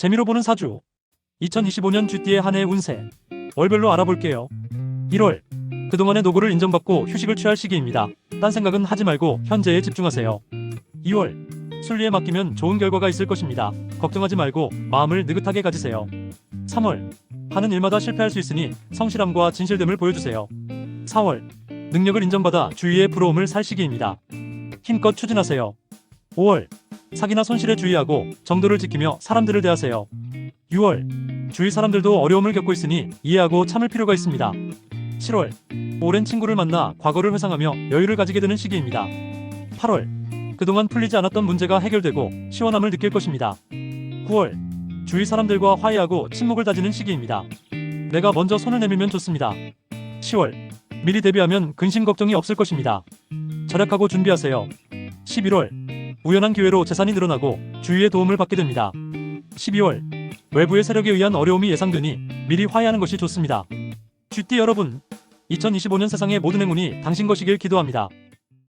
재미로 보는 사주. 2025년 쥐띠의 한 해 운세. 월별로 알아볼게요. 1월. 그동안의 노고를 인정받고 휴식을 취할 시기입니다. 딴 생각은 하지 말고 현재에 집중하세요. 2월. 순리에 맡기면 좋은 결과가 있을 것입니다. 걱정하지 말고 마음을 느긋하게 가지세요. 3월. 하는 일마다 실패할 수 있으니 성실함과 진실됨을 보여주세요. 4월. 능력을 인정받아 주위의 부러움을 살 시기입니다. 힘껏 추진하세요. 5월. 사기나 손실에 주의하고 정도를 지키며 사람들을 대하세요. 6월. 주위 사람들도 어려움을 겪고 있으니 이해하고 참을 필요가 있습니다. 7월. 오랜 친구를 만나 과거를 회상하며 여유를 가지게 되는 시기입니다. 8월. 그동안 풀리지 않았던 문제가 해결되고 시원함을 느낄 것입니다. 9월. 주위 사람들과 화해하고 침묵을 다지는 시기입니다. 내가 먼저 손을 내밀면 좋습니다. 10월. 미리 대비하면 근심 걱정이 없을 것입니다. 절약하고 준비하세요. 11월. 우연한 기회로 재산이 늘어나고 주위의 도움을 받게 됩니다. 12월. 외부의 세력에 의한 어려움이 예상되니 미리 화해하는 것이 좋습니다. 쥐띠 여러분, 2025년 세상의 모든 행운이 당신 것이길 기도합니다.